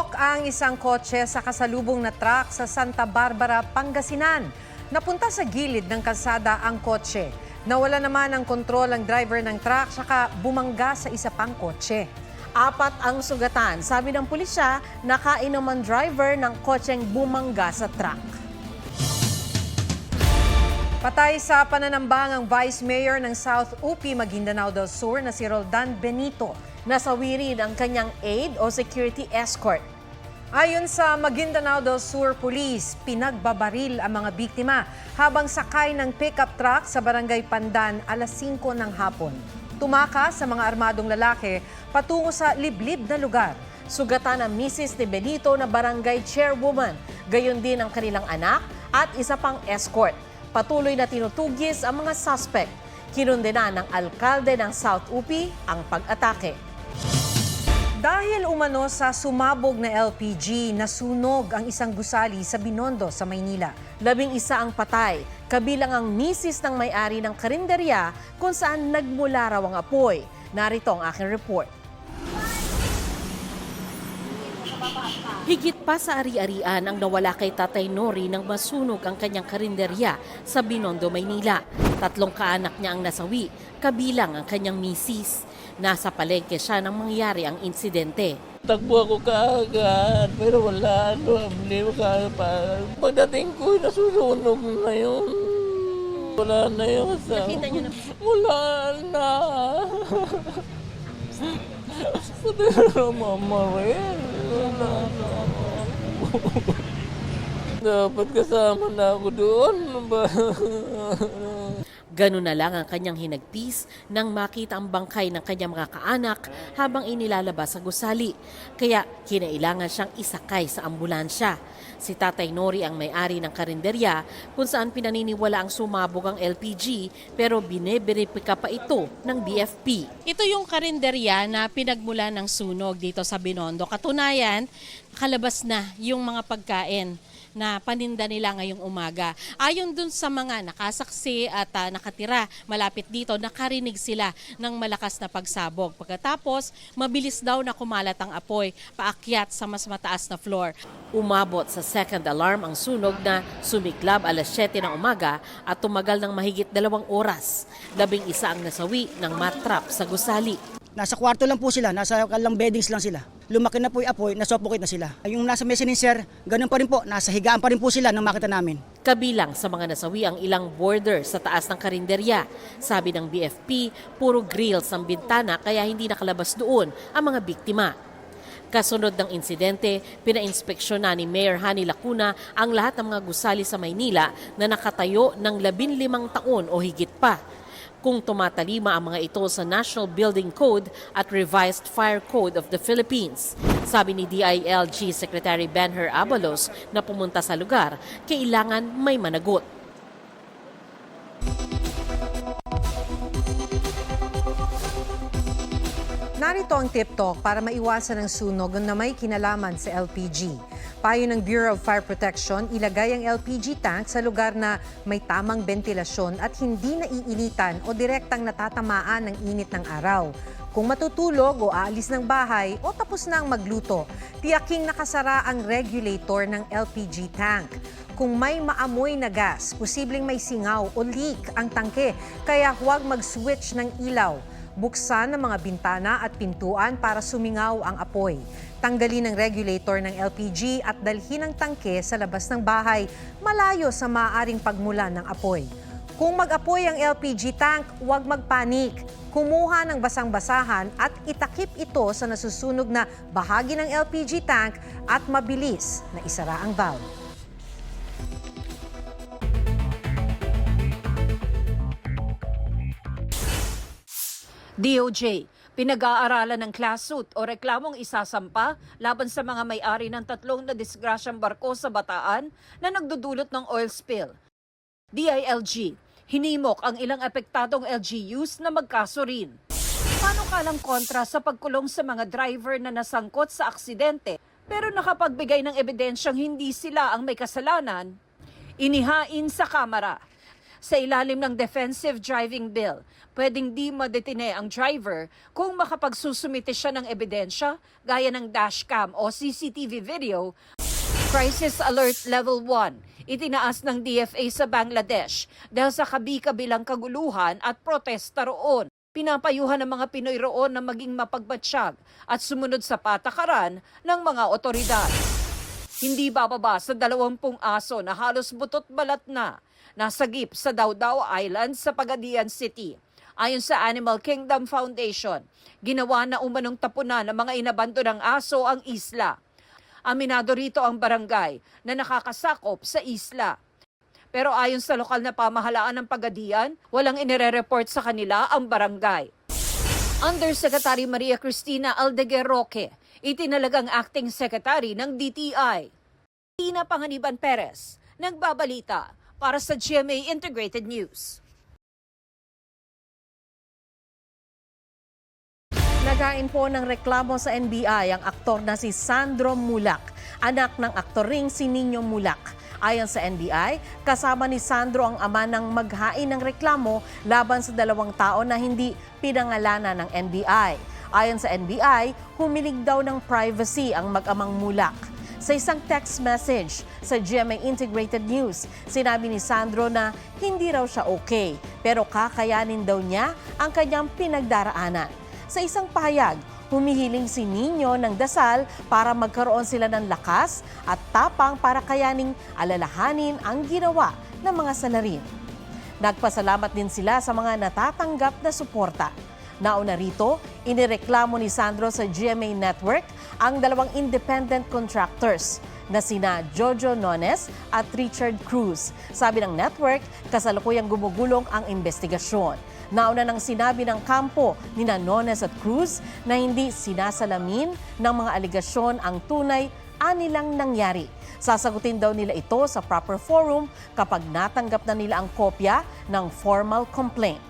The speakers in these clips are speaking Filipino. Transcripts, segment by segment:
Lubog ang isang kotse sa kasalubong na truck sa Santa Barbara, Pangasinan. Napunta sa gilid ng kalsada ang kotse. Nawala naman ang kontrol ang driver ng truck saka bumangga sa isa pang kotse. Apat ang sugatan. Sabi ng pulisya, nakainom ang driver ng kotseng bumangga sa truck. Patay sa pananambangang Vice Mayor ng South UP Maguindanao del Sur na si Roldan Benito. Nasawi rin ang kanyang aid o security escort. Ayon sa Maguindanao del Sur Police, pinagbabaril ang mga biktima habang sakay ng pickup truck sa Barangay Pandan alas 5 ng hapon. Tumakas sa mga armadong lalaki patungo sa liblib na lugar. Sugatan ang misis ni Benito na barangay chairwoman. Gayon din ang kanilang anak at isa pang escort. Patuloy na tinutugis ang mga suspect. Kinundena ng alkalde ng South UP ang pag-atake. Dahil umano sa sumabog na LPG, nasunog ang isang gusali sa Binondo sa Maynila. Labing isa ang patay, kabilang ang misis ng may-ari ng karinderya kung saan nagmula raw ang apoy. Narito ang aking report. Higit pa sa ari-arian ang nawala kay Tatay Nori nang masunog ang kanyang karinderya sa Binondo, Maynila. Tatlong kaanak niya ang nasawi, kabilang ang kanyang misis. Nasa palengke siya nang mangyari ang insidente. Takbo ako kaagad, pero wala, ano, hindi kaya pa. Pagdating ko, nasusunog na yun. Wala na yun. Sa... Nakita niyo na- Wala na. Pati na mama rin. Wala na. Dapat kasama na ako doon. Ganun na lang ang kanyang hinagpis nang makita ang bangkay ng kanyang mga kaanak habang inilalabas sa gusali. Kaya kinailangan siyang isakay sa ambulansya. Si Tatay Nori ang may-ari ng karinderya kung saan pinaniniwala ang sumabog ang LPG pero bineberipika pa ito ng BFP. Ito yung karinderya na pinagmula ng sunog dito sa Binondo. Katunayan, kalabas na yung mga pagkain na paninda nila ngayong umaga. Ayon dun sa mga nakasaksi at ah, nakatira malapit dito, nakarinig sila ng malakas na pagsabog. Pagkatapos, mabilis daw na kumalat ang apoy paakyat sa mas mataas na floor. Umabot sa second alarm ang sunog na sumiklab alas 7 ng umaga at tumagal ng mahigit dalawang oras. Labing isa ang nasawi ng matrap sa gusali. Nasa kwarto lang po sila, nasa kalang beddings lang sila. Lumaki na po yung apoy, nasuffocate na sila. Yung nasa mezzanine sir, ganun pa rin po, nasa higaan pa rin po sila nang makita namin. Kabilang sa mga nasawi ang ilang border sa taas ng karinderya. Sabi ng BFP, puro grills ang bintana kaya hindi nakalabas doon ang mga biktima. Kasunod ng insidente, pinainspeksyon na ni Mayor Hani Lacuna ang lahat ng mga gusali sa Maynila na nakatayo ng 15 taon o higit pa. Kung tumatalima ang mga ito sa National Building Code at Revised Fire Code of the Philippines. Sabi ni DILG Secretary Benher Abalos na pumunta sa lugar, kailangan may managot. Narito ang tip talk para maiwasan ang sunog na may kinalaman sa LPG. Payo ng Bureau of Fire Protection, ilagay ang LPG tank sa lugar na may tamang ventilasyon at hindi naiinitan o direktang natatamaan ng init ng araw. Kung matutulog o aalis ng bahay o tapos na ang magluto, tiyaking nakasara ang regulator ng LPG tank. Kung may maamoy na gas, posibleng may singaw o leak ang tangke, kaya huwag mag-switch ng ilaw. Buksan ang mga bintana at pintuan para sumingaw ang apoy. Tanggalin ang regulator ng LPG at dalhin ang tangke sa labas ng bahay malayo sa maaaring pagmulan ng apoy. Kung mag-apoy ang LPG tank, huwag magpanik. Kumuha ng basang-basahan at itakip ito sa nasusunog na bahagi ng LPG tank at mabilis na isara ang valve. DOJ, pinag-aaralan ng class suit o reklamong isasampa laban sa mga may-ari ng tatlong na disgrasyang barko sa Bataan na nagdudulot ng oil spill. DILG, hinimok ang ilang apektadong LGUs na magkaso rin. Paano kalang kontra sa pagkulong sa mga driver na nasangkot sa aksidente pero nakapagbigay ng ebidensyang hindi sila ang may kasalanan? Inihain sa kamera. Sa ilalim ng Defensive Driving Bill, pwedeng di madetine ang driver kung makapagsusumite siya ng ebidensya gaya ng dashcam o CCTV video Crisis Alert Level 1, itinaas ng DFA sa Bangladesh dahil sa kabi-kabilang kaguluhan at protesta roon. Pinapayuhan ng mga Pinoy roon na maging mapagbatsyag at sumunod sa patakaran ng mga otoridad. Hindi bababa sa dalawampung aso na halos butot balat na nasagip sa Dawdaw Island sa Pagadian City. Ayon sa Animal Kingdom Foundation, ginawa na umanong tapunan ng mga inabandonang aso ang isla. Aminado rito ang barangay na nakakasakop sa isla. Pero ayon sa lokal na pamahalaan ng Pagadian, walang inire-report sa kanila ang barangay. Undersecretary Maria Cristina Aldeguer Roque, itinalagang acting secretary ng DTI. Tina Panganiban Perez, nagbabalita para sa GMA Integrated News. Nagain po ng reklamo sa NBI ang aktor na si Sandro Mulak, anak ng aktor ring si Nino Mulak. Ayon sa NBI, kasama ni Sandro ang ama ng maghain ng reklamo laban sa dalawang tao na hindi pinangalanan ng NBI. Ayon sa NBI, humilig daw ng privacy ang mag-amang Mulak. Sa isang text message sa GMA Integrated News, sinabi ni Sandro na hindi raw siya okay, pero kakayanin daw niya ang kanyang pinagdaraanan. Sa isang pahayag, humihiling si Nino ng dasal para magkaroon sila ng lakas at tapang para kayaning alalahanin ang ginawa ng mga salarin. Nagpasalamat din sila sa mga natatanggap na suporta. Nauna rito, inireklamo ni Sandro sa GMA Network ang dalawang independent contractors na sina Jojo Nones at Richard Cruz. Sabi ng network, kasalukuyang gumugulong ang investigasyon. Nauna nang sinabi ng kampo ni Nones at Cruz na hindi sinasalamin ng mga aligasyon ang tunay anilang nangyari. Sasagutin daw nila ito sa proper forum kapag natanggap na nila ang kopya ng formal complaint.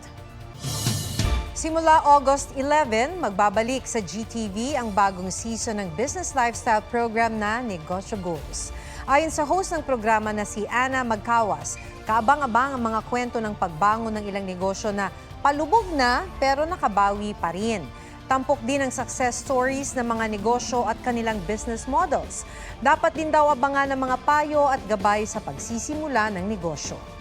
Simula August 11, magbabalik sa GTV ang bagong season ng business lifestyle program na Negosyo Goals. Ayon sa host ng programa na si Ana Magkawas, kaabang-abang ang mga kwento ng pagbangon ng ilang negosyo na palubog na pero nakabawi pa rin. Tampok din ang success stories ng mga negosyo at kanilang business models. Dapat din daw abangan ng mga payo at gabay sa pagsisimula ng negosyo.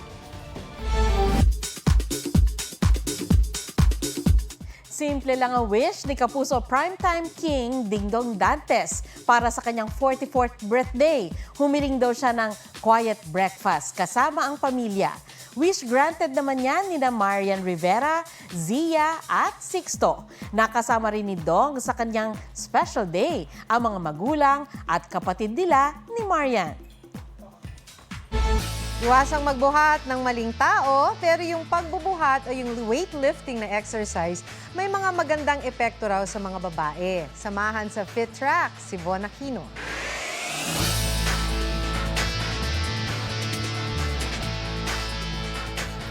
Simple lang ang wish ni Kapuso Primetime King Dingdong Dantes para sa kanyang 44th birthday. Humiling daw siya ng quiet breakfast kasama ang pamilya. Wish granted naman yan ni na Marian Rivera, Zia at Sixto. Nakasama rin ni Dong sa kanyang special day ang mga magulang at kapatid nila ni Marian. Iwasang magbuhat ng maling tao, pero yung pagbubuhat o yung weightlifting na exercise, may mga magandang epekto raw sa mga babae. Samahan sa Fit Track, si Von Aquino.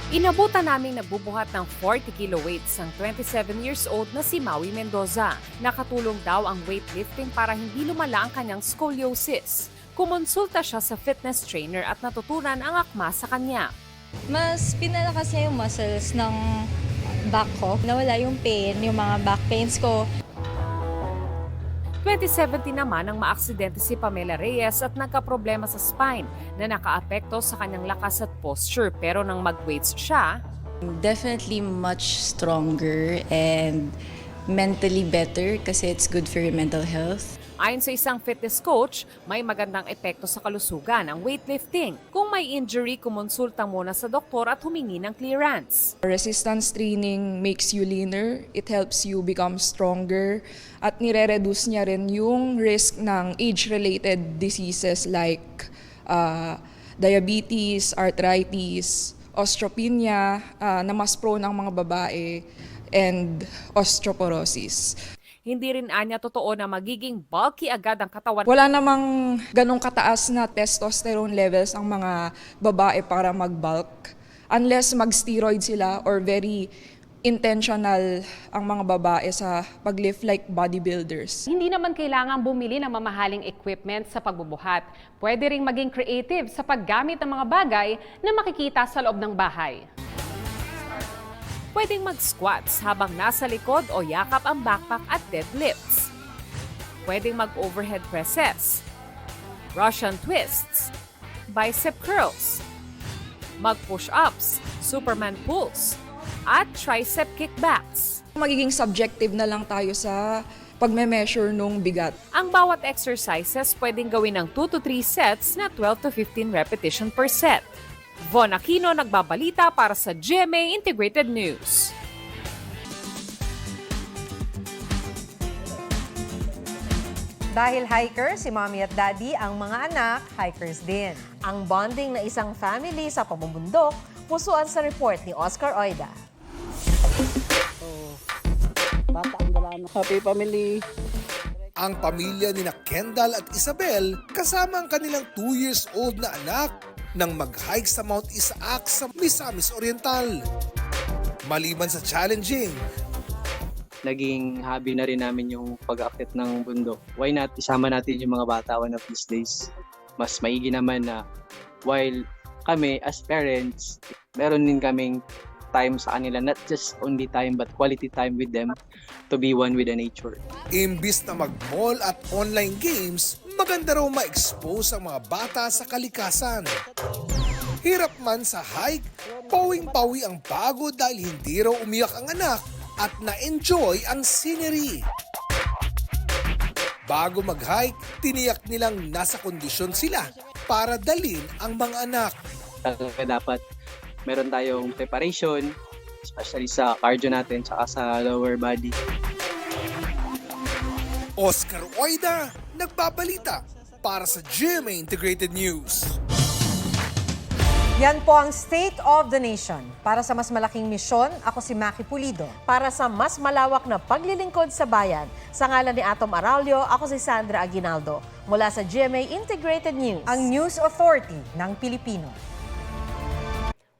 Inabutan naming nagbubuhat ng 40 kilo weights ang 27 years old na si Maui Mendoza. Nakatulong daw ang weightlifting para hindi lumala ang kanyang scoliosis. Kumonsulta siya sa fitness trainer at natutunan ang akma sa kanya. mas pinalakas niya yung muscles ng back ko. Nawala yung pain, yung mga back pains ko. 2017 naman nang maaksidente si Pamela Reyes at nagkaproblema sa spine na nakaapekto sa kanyang lakas at posture. Pero nang mag-weights siya, Definitely much stronger and mentally better kasi it's good for your mental health. Ayon sa isang fitness coach, may magandang epekto sa kalusugan ang weightlifting. Kung may injury, kumonsulta muna sa doktor at humingi ng clearance. Resistance training makes you leaner, it helps you become stronger, at nire-reduce niya rin yung risk ng age-related diseases like uh, diabetes, arthritis, osteopenia, uh, na mas prone ang mga babae, and osteoporosis. Hindi rin anya totoo na magiging bulky agad ang katawan Wala namang ganong kataas na testosterone levels ang mga babae para mag-bulk unless mag-steroid sila or very intentional ang mga babae sa pag-lift like bodybuilders. Hindi naman kailangang bumili ng mamahaling equipment sa pagbubuhat. Pwede ring maging creative sa paggamit ng mga bagay na makikita sa loob ng bahay. Pwedeng mag-squats habang nasa likod o yakap ang backpack at deadlifts. Pwedeng mag-overhead presses, Russian twists, bicep curls, mag-push-ups, Superman pulls, at tricep kickbacks. Magiging subjective na lang tayo sa pagme-measure nung bigat. Ang bawat exercises pwedeng gawin ng 2 to 3 sets na 12 to 15 repetition per set. Von Aquino nagbabalita para sa GMA Integrated News. Dahil hiker, si mommy at daddy, ang mga anak, hikers din. Ang bonding na isang family sa pamumundok, pusuan sa report ni Oscar Oida. Happy family. Ang pamilya ni na Kendall at Isabel kasama ang kanilang 2 years old na anak nang mag-hike sa Mount Isaac sa Misamis Oriental. Maliban sa challenging, naging hobby na rin namin yung pag-akit ng bundok. Why not isama natin yung mga bata one of these days? Mas maigi naman na while kami as parents, meron din kaming time sa kanila. Not just only time but quality time with them to be one with the nature. imbis na mag-mall at online games, maganda raw ma-expose ang mga bata sa kalikasan. Hirap man sa hike, pawing-pawi ang pagod dahil hindi raw umiyak ang anak at na-enjoy ang scenery. Bago mag-hike, tiniyak nilang nasa kondisyon sila para dalin ang mga anak. Talaga dapat meron tayong preparation, especially sa cardio natin tsaka sa lower body. Oscar Oida, nagbabalita para sa GMA Integrated News. Yan po ang State of the Nation. Para sa mas malaking misyon, ako si Maki Pulido. Para sa mas malawak na paglilingkod sa bayan, sa ngalan ni Atom Araulio, ako si Sandra Aguinaldo. Mula sa GMA Integrated News. Ang News Authority ng Pilipino.